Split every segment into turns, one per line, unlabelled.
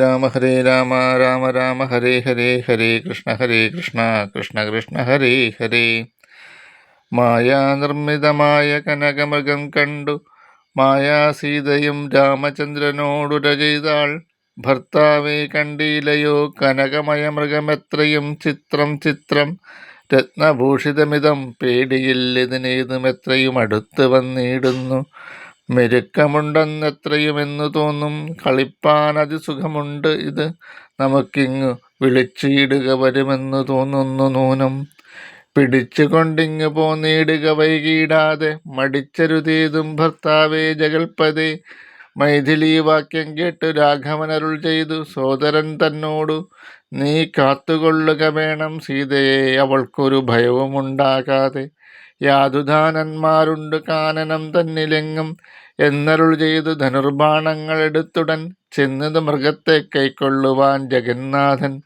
രാമ ഹരേ രാമ രാമ രാമ ഹരേ ഹരേ ഹരേ കൃഷ്ണ ഹരേ കൃഷ്ണ കൃഷ്ണ കൃഷ്ണ ഹരേ ഹരേ. മായാ നിർമ്മിതമായ കനകമൃഗം കണ്ടു. മായാസീതയും രാമചന്ദ്രനോടു ചെയ്താൾ. ഭർത്താവെ കണ്ടീലയോ കനകമയ മൃഗമെത്രയും ചിത്രം ചിത്രം. രത്നഭൂഷിതമിതം പേടിയില്ലതിനേതുമെത്രയും അടുത്ത് വന്നിടുന്നു. മെരുക്കമുണ്ടെന്നെത്രയുമെന്നു തോന്നും. കളിപ്പാൻ അതിസുഖമുണ്ട് ഇത്. നമുക്കിങ്ങു വിളിച്ചിടുക വരുമെന്നു തോന്നുന്നു നൂനം. പിടിച്ചുകൊണ്ടിങ്ങു പോന്നിടുക വൈകിടാതെ. മടിച്ചരുതേതും ഭർത്താവേ ജഗൽപതേ. മൈഥിലി വാക്യം കേട്ടു രാഘവനരുൾ ചെയ്തു. സോദരൻ തന്നോടു നീ കാത്തുകൊള്ളുക വേണം സീതയെ. അവൾക്കൊരു ഭയവുമുണ്ടാകാതെ. യാതുദാനന്മാരുണ്ട് കാനനം തന്നിലെങ്ങും. എന്നരുൾ ചെയ്ത് ധനുർബാണങ്ങൾ എടുത്തുടൻ ചെന്നത് മൃഗത്തെ കൈക്കൊള്ളുവാൻ ജഗന്നാഥൻ.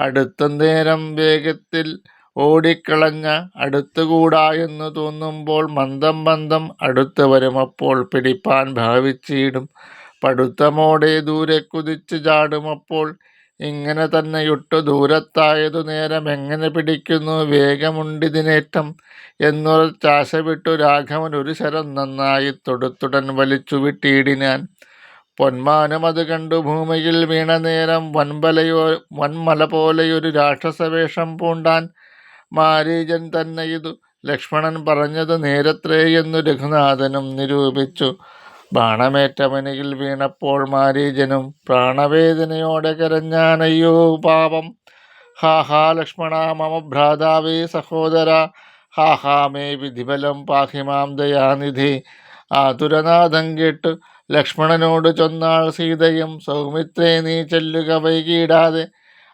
അടുത്ത നേരം വേഗത്തിൽ ഓടിക്കളഞ്ഞ അടുത്തുകൂടാ എന്ന് തോന്നുമ്പോൾ മന്ദം മന്ദം അടുത്ത് വരുമപ്പോൾ പിടിപ്പാൻ ഭാവിച്ചിടും. പടുത്തമോടെ ദൂരെ കുതിച്ചു ചാടുമപ്പോൾ ഇങ്ങനെ തന്നെ ഇട്ടു ദൂരത്തായതു നേരം എങ്ങനെ പിടിക്കുന്നു വേഗമുണ്ടിതിനേറ്റം എന്നുറച്ചാശ വിട്ടു രാഘവൻ ഒരു ശരം നന്നായി തൊടുത്തുടൻ വലിച്ചു വിട്ടിയിടിനാൻ പൊന്മാനം അത് കണ്ടു ഭൂമിയിൽ വീണ നേരം വൻപലയോ വൻമല പോലെയൊരു രാക്ഷസവേഷം പൂണ്ടാൻ. മാരീജൻ തന്നെ ഇതു ലക്ഷ്മണൻ പറഞ്ഞത് നേരത്രേ എന്നു രഘുനാഥനും നിരൂപിച്ചു. ബാണമേറ്റവനിൽ വീണപ്പോൾ മാരീജനും പ്രാണവേദനയോടെ കരഞ്ഞാനയ്യോ പാപം. ഹാ ഹാ ലക്ഷ്മണ മമ ഭ്രാതാവേ സഹോദര. ഹാ ഹാ മേ വിധിബലം പാഹിമാം ദയാനിധി. ആതുരനാഥം കേട്ട് ലക്ഷ്മണനോട് ചൊന്നാൾ സീതയും സൗമിത്രേ നീ ചെല്ലുക വൈകിയിടാതെ.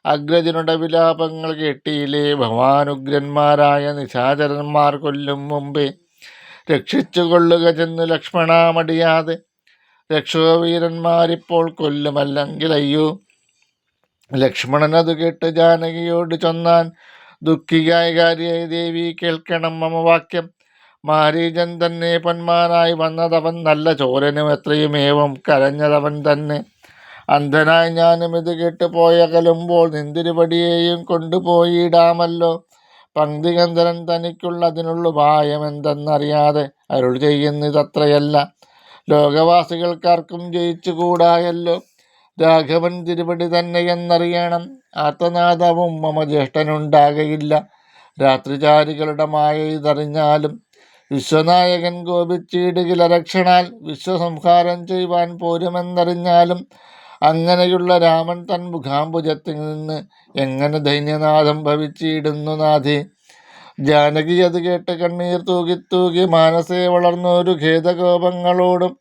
അഗ്രജനുടെ വിലാപങ്ങൾ കേട്ടിയിലെ ഭവാനുഗ്രന്മാരായ നിശാചരന്മാർ കൊല്ലും മുമ്പേ. രക്ഷിച്ചുകൊള്ളുക ചെന്ന് ലക്ഷ്മണാമടിയാതെ രക്ഷോവീരന്മാരിപ്പോൾ കൊല്ലുമല്ലെങ്കിൽ അയ്യോ. ലക്ഷ്മണനത് കേട്ട് ജാനകിയോട് ചൊന്നാൻ ദുഃഖിയായ കാര്യായി ദേവി കേൾക്കണം മമ വാക്യം. മാരീജൻ തന്നെ പൊന്മാനായി വന്നതവൻ നല്ല ചോരനും എത്രയുമേവം കരഞ്ഞതവൻ തന്നെ. അന്ധനായി ഞാനും ഇത് കേട്ട് പോയകലുമ്പോൾ നിന്തിരുപടിയെയും കൊണ്ടുപോയിടാമല്ലോ. ഉപായം എന്തെന്നറിയാതെ അരുൾ ചെയ്യുന്നതത്രയല്ല. ലോകവാസികൾക്കാർക്കും ജയിച്ചുകൂടായല്ലോ. രാഘവൻ തിരുപടി തന്നെയെന്നറിയണം ആർത്തനാഥവും മമ ജ്യേഷ്ഠനുണ്ടാകയില്ല. രാത്രിചാരികളുടെ മായ ഇതറിഞ്ഞാലും വിശ്വനായകൻ ഗോപിച്ചീടുകിലരക്ഷണാൽ വിശ്വസംഹാരം ചെയ്യുവാൻ പോരുമെന്നറിഞ്ഞാലും അങ്ങനെയുള്ള രാമൻ തൻ മുഖാംബുജത്തിൽ നിന്ന് എങ്ങനെ ദൈന്യനാഥം ഭവിച്ചിടുന്നു നാഥേ? ജാനകി അത് കേട്ട് കണ്ണീർ തൂകി തൂകി മാനസേ വളർന്നൊരു ഖേദകോപങ്ങളോടും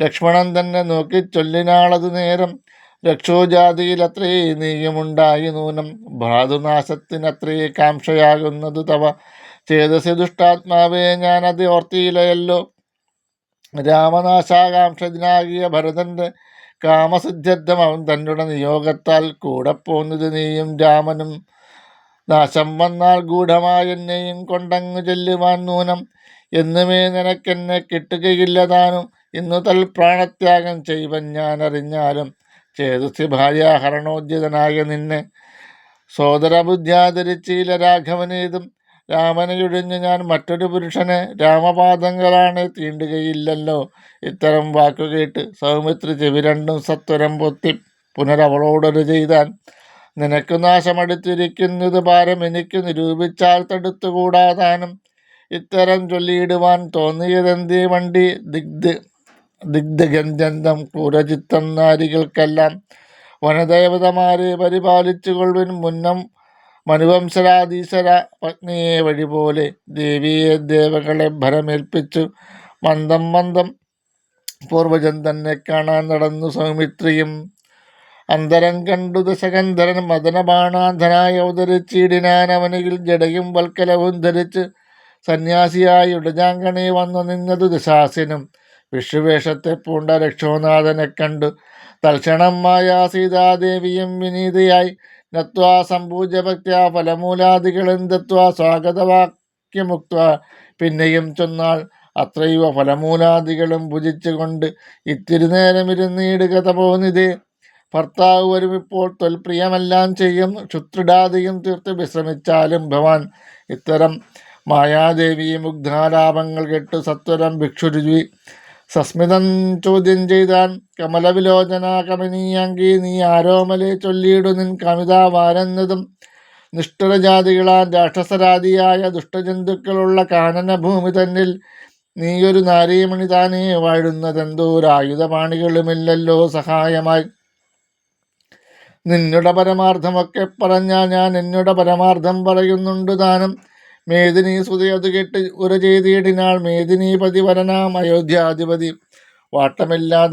ലക്ഷ്മണൻ തന്നെ നോക്കി ചൊല്ലിനാളത് നേരം രക്ഷോജാതിയിലത്രേ നീയുമുണ്ടായി നൂനം. ഭ്രാതുനാശത്തിനത്രേ കാംക്ഷയാകുന്നത് തവ. ചേതസി ദുഷ്ടാത്മാവേ ഞാനത് ഓർത്തിയില്ലയല്ലോ. രാമനാശാകാംക്ഷതിനാകിയ ഭരതന്റെ കാമസിദ്ധ്യർത്ഥം അവൻ തന്നുടെ നിയോഗത്താൽ കൂടെ പോന്നത് നീയും രാമനും. നാശം വന്നാൽ ഗൂഢമായ എന്നെയും കൊണ്ടങ്ങു ചെല്ലുവാൻ നൂനം. എന്നുമേ നിനക്കെന്നെ കിട്ടുകയില്ല താനും. ഇന്നു തൽ പ്രാണത്യാഗം ചെയ്വൻ ഞാൻ അറിഞ്ഞാലും ചേതസി ഭാര്യാഹരണോദ്യതനായ നിന്നെ. സോദരബുദ്ധ്യാദരിച്ചീല രാഘവനേതും രാമനയൊഴിഞ്ഞ് ഞാൻ മറ്റൊരു പുരുഷനെ രാമപാദങ്ങളാണ് തീണ്ടുകയില്ലല്ലോ. ഇത്തരം വാക്കുകേട്ട് സൗമിത്രി ചെവി രണ്ടും സത്വരം പൊത്തി പുനരവളോടൊരു ചെയ്താൻ. നിനക്ക് നാശമടുത്തിരിക്കുന്നത് ഭാരം എനിക്ക് നിരൂപിച്ചാൽ തടുത്തുകൂടാതാനും. ഇത്തരം ചൊല്ലിയിടുവാൻ തോന്നിയതെന്തേ വണ്ടി? ദിഗ്ധ ദിഗ്ധഗന്ധം ക്രൂരചിത്തം നാരികൾക്കെല്ലാം. വനദേവതമാരെ പരിപാലിച്ചുകൊള്ളുവിൻ മുന്നം മനുവംശരാധീശ്വര പത്നിയെ വഴി പോലെ ദേവിയെ ദേവകളെ ഭരമേൽപ്പിച്ചു. മന്ദം മന്ദം പൂർവജൻ തന്നെ കാണാൻ നടന്നു സൗമിത്രിയും. അന്തരം കണ്ടു ദശകന്ധരൻ മദനബാണാന്ധനായി അവതരിച്ചിടിനാൻ അവനിൽ ജടയും വൽക്കലവും ധരിച്ച് സന്യാസിയായി ഉടജാങ്കണി വന്നു നിന്നത് ദശാസിനും. വിഷുവേഷത്തെ പൂണ്ട രക്ഷോനാഥനെ കണ്ടു. തൽക്ഷണം മായാ സീതാദേവിയും വിനീതയായി നത്വാ സംപൂജ്യ ഭക്ത്യാ ഫലമൂലാദികളും ദത്വാ സ്വാഗതവാക്യമുക്ത പിന്നെയും ചൊന്നാൾ അത്രയുവ ഫലമൂലാദികളും ഭുജിച്ചുകൊണ്ട് ഇത്തിരി നേരം ഇരുന്നീടുക തപോനിധേ. ഭർത്താവ് വരുമിപ്പോൾ തൊൽപ്രിയമെല്ലാം ചെയ്യും. ക്ഷുത്രിടാതെയും തീർത്ത് വിശ്രമിച്ചാലും ഭവാൻ ഇത്തരം മായാദേവി മുഗ്ധാലാപങ്ങൾ കേട്ട് സത്വരം ഭിക്ഷുരുചി. സസ്മിതം ചോദ്യം ചെയ്താൻ കമലവിലോചന കമനീയങ്കി നീ ആരോമലെ ചൊല്ലിയിടു നിൻ കവിത വാരുന്നതും. നിഷ്ഠുരജാതികളാൽ രാക്ഷസരാതിയായ ദുഷ്ടജന്തുക്കളുള്ള കാനന ഭൂമി തന്നിൽ നീയൊരു നാരീമണി താനേ വാഴുന്നതെന്തോരായുധപാണികളുമില്ലല്ലോ സഹായമായി. നിന്നുടെ പരമാർത്ഥമൊക്കെ പറഞ്ഞാൽ ഞാൻ എന്നുടെ പരമാർത്ഥം പറയുന്നുണ്ട് താനും. മേദിനി സുതയത് കേട്ട് ഉര ചെയ്തിടിനാൾ മേദിനീപതി വരനാം അയോധ്യാധിപതി. വാട്ടമില്ലാതെ